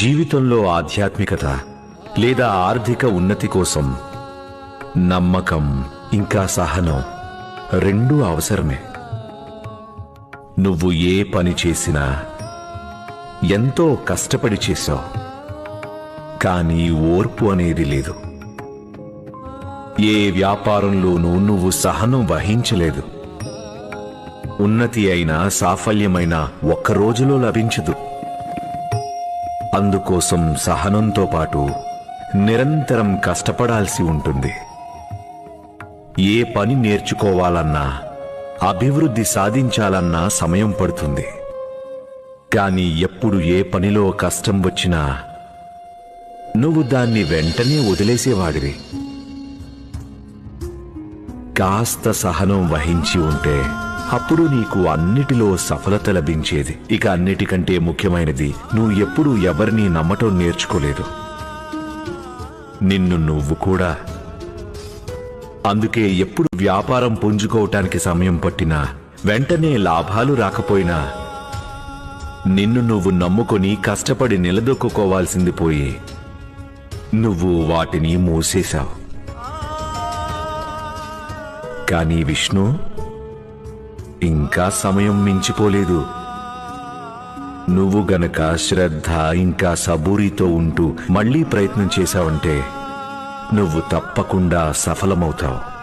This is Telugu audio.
జీవితంలో ఆధ్యాత్మికత లేదా ఆర్థిక ఉన్నతి కోసం నమ్మకం ఇంకా సహనం రెండూ అవసరమే. నువ్వు ఏ పని చేసినా ఎంతో కష్టపడి చేశావు. కానీ ఓర్పు అనేది లేదు. ఏ వ్యాపారంలోనూ నువ్వు సహనం వహించలేదు. ఉన్నతి అయినా సాఫల్యమైనా ఒక్క రోజులో లభించదు. అందుకోసం సహనంతో పాటు నిరంతరం కష్టపడాల్సి ఉంటుంది. ఏ పని నేర్చుకోవాలన్నా అభివృద్ధి సాధించాలన్నా సమయం పడుతుంది. కానీ ఎప్పుడు ఏ పనిలో కష్టం వచ్చినా నువ్వు దాన్ని వెంటనే వదిలేసేవాడివి. కాస్త సహనం వహించి ఉంటే అప్పుడు నీకు అన్నిటిలో సఫలత లభించేది. ఇక అన్నిటికంటే ముఖ్యమైనది నువ్వు ఎప్పుడూ ఎవరిని నమ్మటం నేర్చుకోలేదు. నిన్ను నువ్వు కూడా. అందుకే ఎప్పుడు వ్యాపారం పుంజుకోవటానికి సమయం పట్టినా వెంటనే లాభాలు రాకపోయినా నిన్ను నువ్వు నమ్ముకొని కష్టపడి నిలదొక్కుకోవాల్సింది పోయి నువ్వు వాటిని మూసేశావు. కానీ విష్ణు ఇంకా సమయం మించిపోలేదు. నువ్వు గనక శ్రద్ధ ఇంకా సబూరితో ఉంటూ మళ్ళీ ప్రయత్నం చేశావంటే నువ్వు తప్పకుండా సఫలమవుతావు.